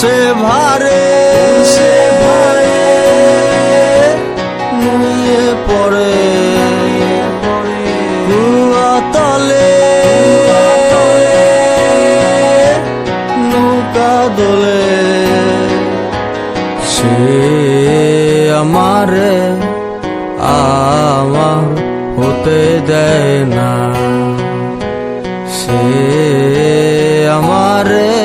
কোন সে ভারে নুয়ে পড়ে। তলে, নৌকা দোলে। সে আমারে আমার হতে দেয় না। সে আমার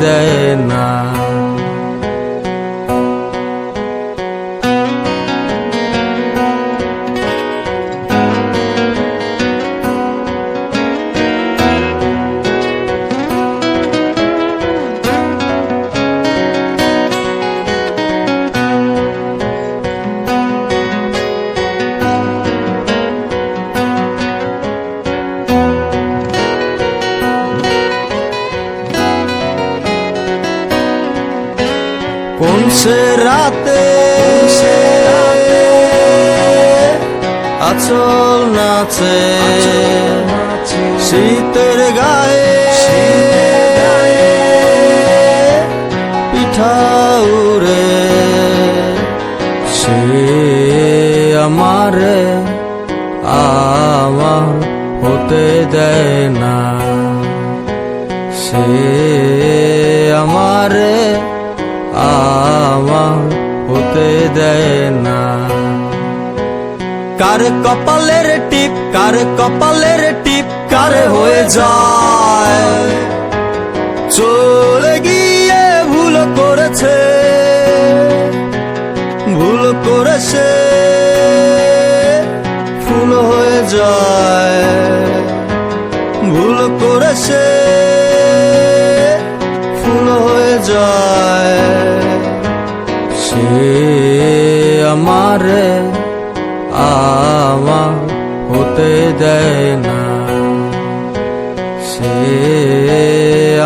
দেয় না। কোন সে রাতে আচল নাচে শীতের গায়ে পিঠা উড়ে সে আমারে আমার হতে দেয় না। সে আমারে আমার হতে দেয় না। কার কপালের টিপ, কার কপালের টিপ, কার হয়ে যায়। চলে গিয়ে ভুল করেছে ভুল করেছে, ফুল হয়ে যায়। ভুল করেছে আমারে আমা হতে দেয় না। সে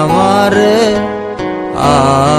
আমারে আ